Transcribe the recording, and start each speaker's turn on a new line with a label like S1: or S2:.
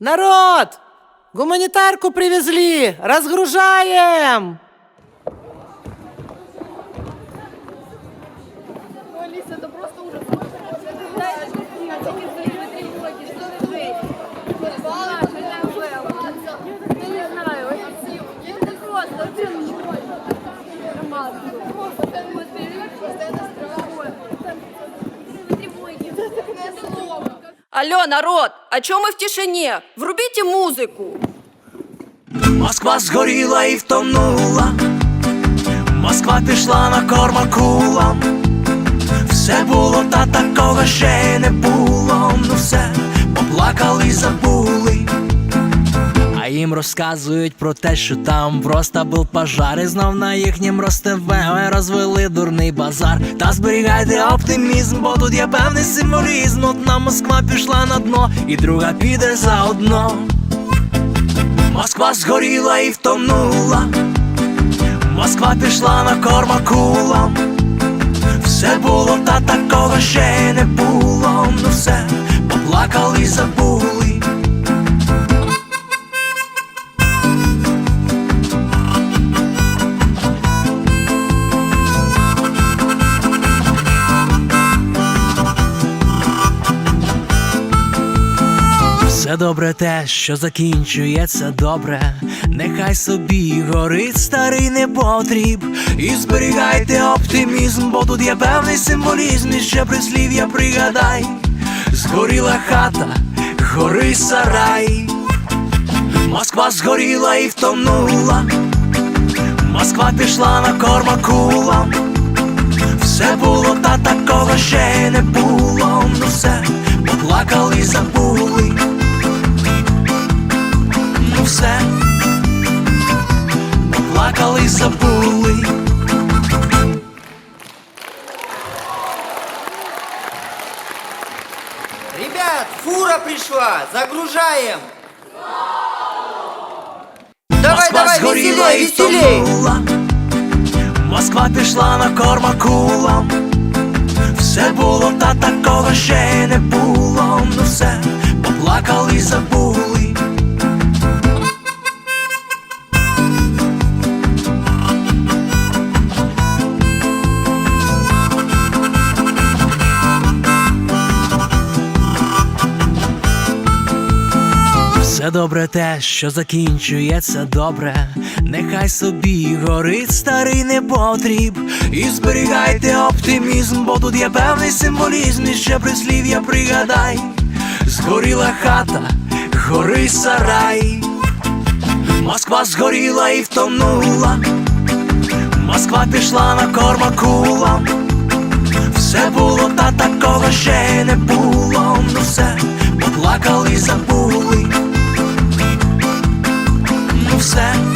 S1: Народ! Гуманитарку привезли! Разгружаем!
S2: Просто это страшно.
S3: Алло, народ, а чё мы в тишине? Врубите музыку.
S4: Москва згоріла і втонула, Москва пішла на корма кулам. Все було, та такого ще не було. Ну все, поплакали й забули. А їм розказують про те, що там просто був пожар, і знов на їхнім ростеве розвели дурний базар. Та зберігайте оптимізм, бо тут є певний символізм. Одна Москва пішла на дно, і друга піде заодно. Москва згоріла і втонула, Москва пішла на корма кулам. Все було, та такого ще не було. Ну все, поплакали й Все добре те, що закінчується добре, нехай собі горить старий непотріб. І зберігайте оптимізм, бо тут є певний символізм, і ще прислів'я пригадай. Згоріла хата, гори сарай. Москва згоріла і втонула. Москва пішла на корма кулам. Все було, та такого ще не було. Ну все, поплакали забули. все, поплакали й забули.
S5: Ребят, фура пришла, загружаем. Давай,
S4: Москва
S5: давай,
S4: згоріла
S5: веселей,
S4: і
S5: веселей.
S4: втонула. Москва пішла на корма кулам. Все було, та такого Все добре те, що закінчується добре, нехай собі горить старий непотріб. І зберігайте оптимізм, бо тут є певний символізм, і ще прислів'я пригадай. Згоріла хата, гори сарай. Москва згоріла і втонула. Москва пішла на корма кулам. Все було, та такого ще не було. Ну все, поплакали забули. Ну все,